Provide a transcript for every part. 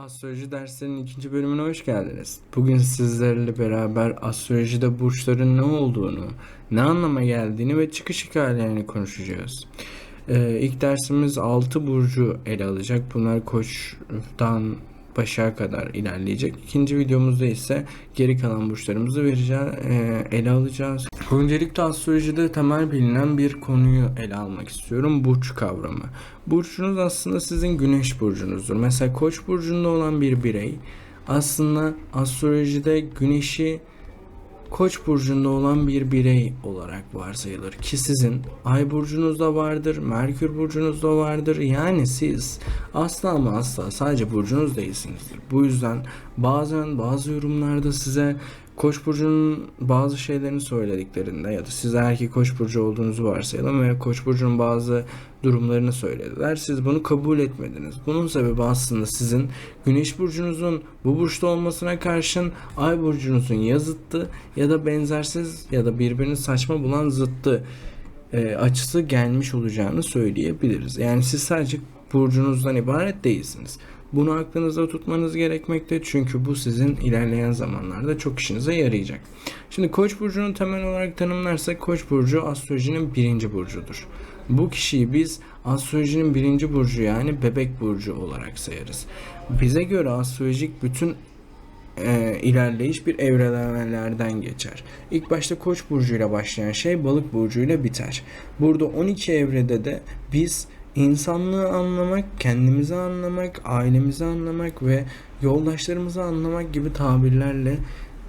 Astroloji derslerinin ikinci bölümüne hoş geldiniz. Bugün sizlerle beraber astrolojide burçların ne olduğunu, ne anlama geldiğini ve çıkış hikayelerini konuşacağız. Ee, ilk dersimiz 6 burcu ele alacak. Bunlar koçtan başa kadar ilerleyecek. İkinci videomuzda ise geri kalan burçlarımızı vereceğiz, e, ele alacağız. Öncelikle astrolojide temel bilinen bir konuyu ele almak istiyorum. Burç kavramı. Burçunuz aslında sizin güneş burcunuzdur. Mesela koç burcunda olan bir birey aslında astrolojide güneşi Koç burcunda olan bir birey olarak varsayılır ki sizin ay burcunuzda vardır, Merkür burcunuzda vardır. Yani siz asla ama asla sadece burcunuz değilsinizdir. Bu yüzden bazen bazı yorumlarda size Koç burcunun bazı şeylerini söylediklerinde ya da siz eğer Koç burcu olduğunuzu varsayalım ve Koç burcunun bazı durumlarını söylediler. Siz bunu kabul etmediniz. Bunun sebebi aslında sizin Güneş burcunuzun bu burçta olmasına karşın Ay burcunuzun ya zıttı ya da benzersiz ya da birbirini saçma bulan zıttı e, açısı gelmiş olacağını söyleyebiliriz. Yani siz sadece burcunuzdan ibaret değilsiniz. Bunu aklınızda tutmanız gerekmekte çünkü bu sizin ilerleyen zamanlarda çok işinize yarayacak. Şimdi Koç burcunu temel olarak tanımlarsak Koç burcu astrolojinin birinci burcudur. Bu kişiyi biz astrolojinin birinci burcu yani bebek burcu olarak sayarız. Bize göre astrolojik bütün e, ilerleyiş bir evrelerden geçer. İlk başta Koç burcuyla başlayan şey Balık burcuyla biter. Burada 12 evrede de biz insanlığı anlamak, kendimizi anlamak, ailemizi anlamak ve yoldaşlarımızı anlamak gibi tabirlerle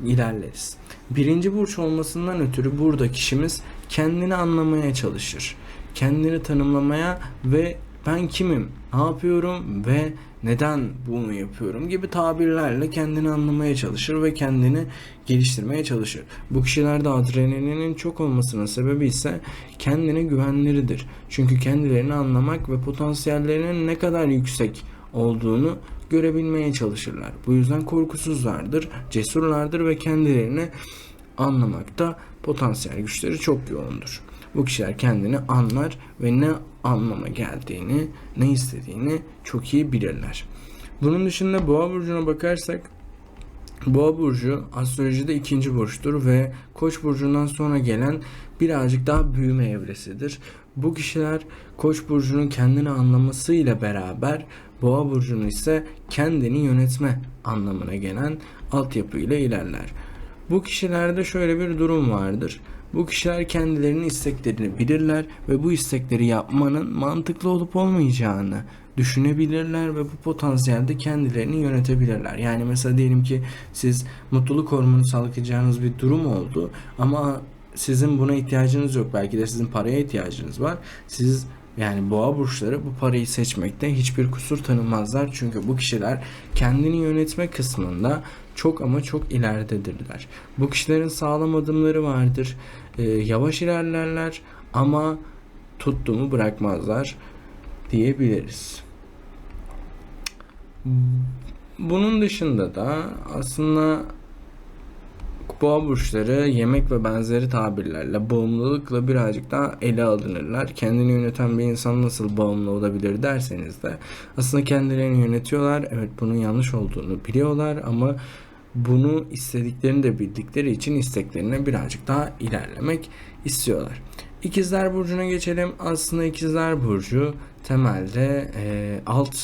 ilerleriz. Birinci burç olmasından ötürü burada kişimiz kendini anlamaya çalışır. Kendini tanımlamaya ve ben kimim, ne yapıyorum ve neden bunu yapıyorum gibi tabirlerle kendini anlamaya çalışır ve kendini geliştirmeye çalışır. Bu kişilerde adrenalinin çok olmasının sebebi ise kendine güvenleridir. Çünkü kendilerini anlamak ve potansiyellerinin ne kadar yüksek olduğunu görebilmeye çalışırlar. Bu yüzden korkusuzlardır, cesurlardır ve kendilerini anlamakta potansiyel güçleri çok yoğundur. Bu kişiler kendini anlar ve ne anlama geldiğini, ne istediğini çok iyi bilirler. Bunun dışında Boğa burcuna bakarsak Boğa burcu astrolojide ikinci burçtur ve Koç burcundan sonra gelen birazcık daha büyüme evresidir. Bu kişiler Koç burcunun kendini anlamasıyla beraber Boğa burcunu ise kendini yönetme anlamına gelen altyapıyla ilerler. Bu kişilerde şöyle bir durum vardır. Bu kişiler kendilerinin isteklerini bilirler ve bu istekleri yapmanın mantıklı olup olmayacağını düşünebilirler ve bu potansiyelde kendilerini yönetebilirler. Yani mesela diyelim ki siz mutluluk hormonu salgılayacağınız bir durum oldu ama sizin buna ihtiyacınız yok. Belki de sizin paraya ihtiyacınız var. Siz yani boğa burçları bu parayı seçmekte hiçbir kusur tanımazlar. Çünkü bu kişiler kendini yönetme kısmında çok ama çok ileridedirler. Bu kişilerin sağlam adımları vardır. Ee, yavaş ilerlerler ama tuttuğumu bırakmazlar diyebiliriz. Bunun dışında da aslında boğa burçları yemek ve benzeri tabirlerle bağımlılıkla birazcık daha ele alınırlar. Kendini yöneten bir insan nasıl bağımlı olabilir derseniz de aslında kendilerini yönetiyorlar. Evet bunun yanlış olduğunu biliyorlar ama bunu istediklerini de bildikleri için isteklerine birazcık daha ilerlemek istiyorlar. İkizler Burcu'na geçelim. Aslında İkizler Burcu temelde e, alt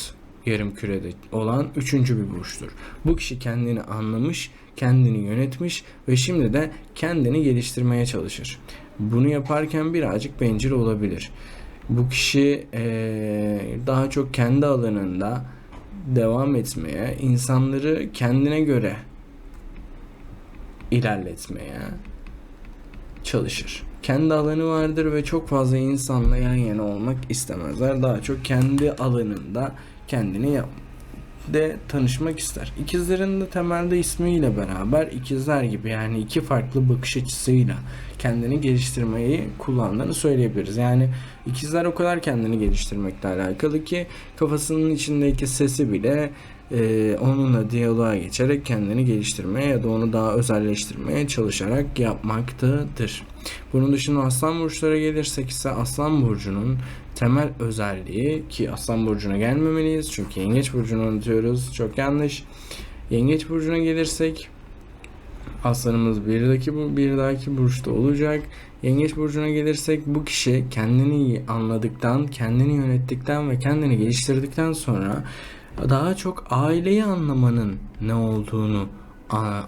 yarım kürede olan üçüncü bir burçtur. Bu kişi kendini anlamış, kendini yönetmiş ve şimdi de kendini geliştirmeye çalışır. Bunu yaparken birazcık bencil olabilir. Bu kişi e, daha çok kendi alanında devam etmeye, insanları kendine göre ilerletmeye çalışır. Kendi alanı vardır ve çok fazla insanla yan yana olmak istemezler. Daha çok kendi alanında kendini yap de tanışmak ister. İkizlerin de temelde ismiyle beraber ikizler gibi yani iki farklı bakış açısıyla kendini geliştirmeyi kullandığını söyleyebiliriz. Yani ikizler o kadar kendini geliştirmekle alakalı ki kafasının içindeki sesi bile e, onunla diyaloğa geçerek kendini geliştirmeye ya da onu daha özelleştirmeye çalışarak yapmaktadır. Bunun dışında aslan burçlara gelirsek ise aslan burcunun temel özelliği ki Aslan Burcu'na gelmemeliyiz. Çünkü Yengeç Burcu'nu unutuyoruz. Çok yanlış. Yengeç Burcu'na gelirsek Aslanımız bir dahaki bir dahaki burçta olacak. Yengeç burcuna gelirsek bu kişi kendini anladıktan, kendini yönettikten ve kendini geliştirdikten sonra daha çok aileyi anlamanın ne olduğunu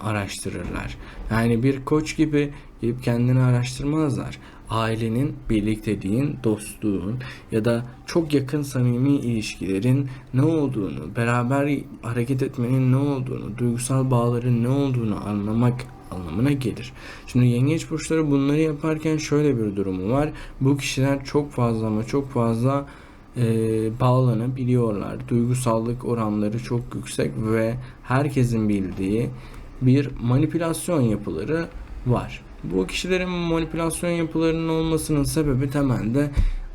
araştırırlar. Yani bir koç gibi gidip kendini araştırmazlar. Ailenin, birlikteliğin, dostluğun ya da çok yakın samimi ilişkilerin ne olduğunu, beraber hareket etmenin ne olduğunu, duygusal bağların ne olduğunu anlamak anlamına gelir. Şimdi yengeç burçları bunları yaparken şöyle bir durumu var. Bu kişiler çok fazla ama çok fazla e, bağlanabiliyorlar. Duygusallık oranları çok yüksek ve herkesin bildiği bir manipülasyon yapıları var. Bu kişilerin manipülasyon yapılarının olmasının sebebi temelde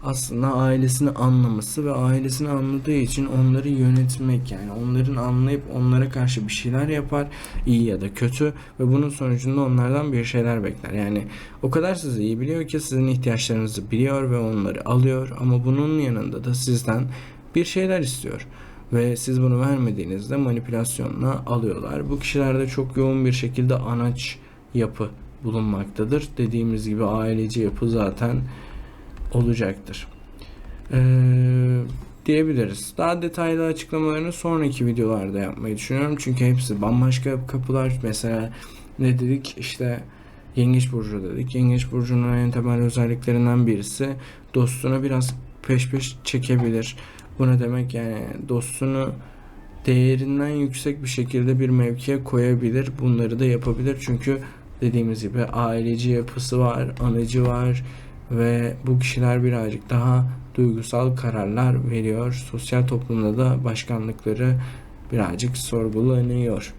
aslında ailesini anlaması ve ailesini anladığı için onları yönetmek yani onların anlayıp onlara karşı bir şeyler yapar iyi ya da kötü ve bunun sonucunda onlardan bir şeyler bekler. Yani o kadar sizi iyi biliyor ki sizin ihtiyaçlarınızı biliyor ve onları alıyor ama bunun yanında da sizden bir şeyler istiyor ve siz bunu vermediğinizde manipülasyonla alıyorlar. Bu kişilerde çok yoğun bir şekilde anaç yapı bulunmaktadır. Dediğimiz gibi aileci yapı zaten olacaktır. Ee, diyebiliriz. Daha detaylı açıklamalarını sonraki videolarda yapmayı düşünüyorum. Çünkü hepsi bambaşka kapılar. Mesela ne dedik işte Yengeç Burcu dedik. Yengeç Burcu'nun en temel özelliklerinden birisi dostuna biraz peş peş çekebilir. Bu ne demek yani dostunu değerinden yüksek bir şekilde bir mevkiye koyabilir. Bunları da yapabilir. Çünkü dediğimiz gibi aileci yapısı var, anıcı var ve bu kişiler birazcık daha duygusal kararlar veriyor. Sosyal toplumda da başkanlıkları birazcık sorgulanıyor.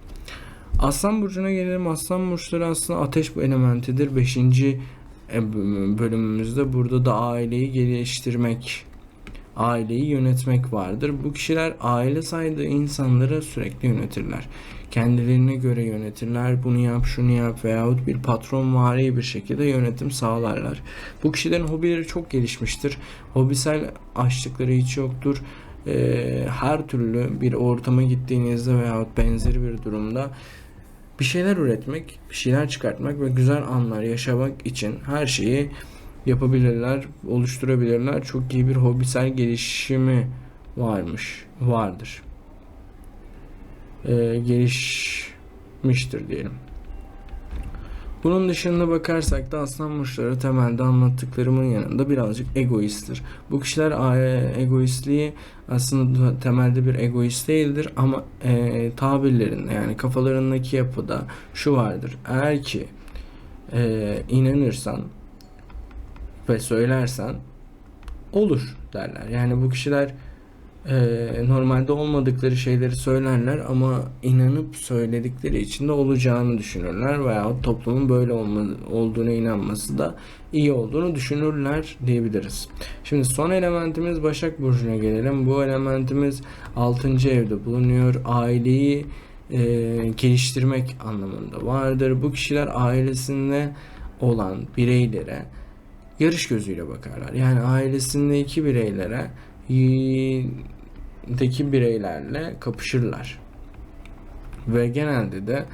Aslan burcuna gelelim. Aslan burçları aslında ateş elementidir. 5. bölümümüzde burada da aileyi geliştirmek, aileyi yönetmek vardır. Bu kişiler aile saydığı insanları sürekli yönetirler. Kendilerine göre yönetirler. Bunu yap, şunu yap veyahut bir patron vari bir şekilde yönetim sağlarlar. Bu kişilerin hobileri çok gelişmiştir. Hobisel açlıkları hiç yoktur. Ee, her türlü bir ortama gittiğinizde veyahut benzeri bir durumda bir şeyler üretmek, bir şeyler çıkartmak ve güzel anlar yaşamak için her şeyi yapabilirler, oluşturabilirler. Çok iyi bir hobisel gelişimi varmış, vardır. Ee, gelişmiştir diyelim. Bunun dışında bakarsak da aslan burçları temelde anlattıklarımın yanında birazcık egoisttir. Bu kişiler egoistliği aslında temelde bir egoist değildir ama e, tabirlerinde yani kafalarındaki yapıda şu vardır. Eğer ki e, inanırsan ve söylersen olur derler. Yani bu kişiler e, normalde olmadıkları şeyleri söylerler ama inanıp söyledikleri için de olacağını düşünürler veya toplumun böyle olma, olduğuna inanması da iyi olduğunu düşünürler diyebiliriz. Şimdi son elementimiz Başak Burcu'na gelelim. Bu elementimiz 6. evde bulunuyor. Aileyi e, geliştirmek anlamında vardır. Bu kişiler ailesinde olan bireylere yarış gözüyle bakarlar. Yani ailesindeki bireylere deki bireylerle kapışırlar. Ve genelde de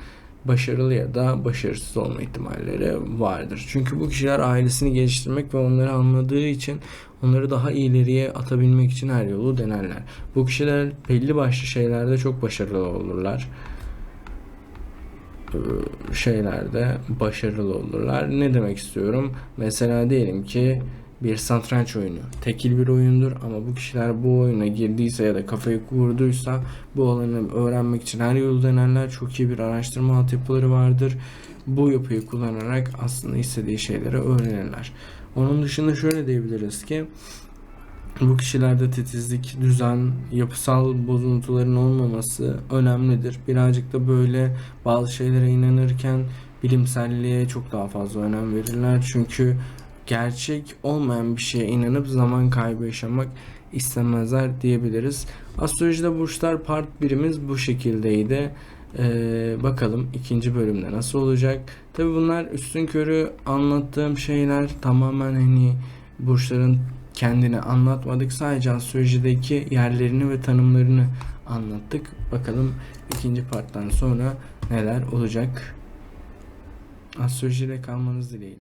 başarılı ya da başarısız olma ihtimalleri vardır. Çünkü bu kişiler ailesini geliştirmek ve onları anladığı için onları daha ileriye atabilmek için her yolu denerler. Bu kişiler belli başlı şeylerde çok başarılı olurlar. Ee, şeylerde başarılı olurlar. Ne demek istiyorum? Mesela diyelim ki bir satranç oyunu. Tekil bir oyundur ama bu kişiler bu oyuna girdiyse ya da kafayı kurduysa bu alanı öğrenmek için her yolu denerler. Çok iyi bir araştırma altyapıları vardır. Bu yapıyı kullanarak aslında istediği şeyleri öğrenirler. Onun dışında şöyle diyebiliriz ki bu kişilerde titizlik, düzen, yapısal bozuntuların olmaması önemlidir. Birazcık da böyle bazı şeylere inanırken bilimselliğe çok daha fazla önem verirler. Çünkü gerçek olmayan bir şeye inanıp zaman kaybı yaşamak istemezler diyebiliriz. Astrolojide burçlar part birimiz bu şekildeydi. Ee, bakalım ikinci bölümde nasıl olacak. Tabi bunlar üstün körü anlattığım şeyler tamamen hani burçların kendini anlatmadık. Sadece astrolojideki yerlerini ve tanımlarını anlattık. Bakalım ikinci parttan sonra neler olacak. Astrolojide kalmanız dileğiyle.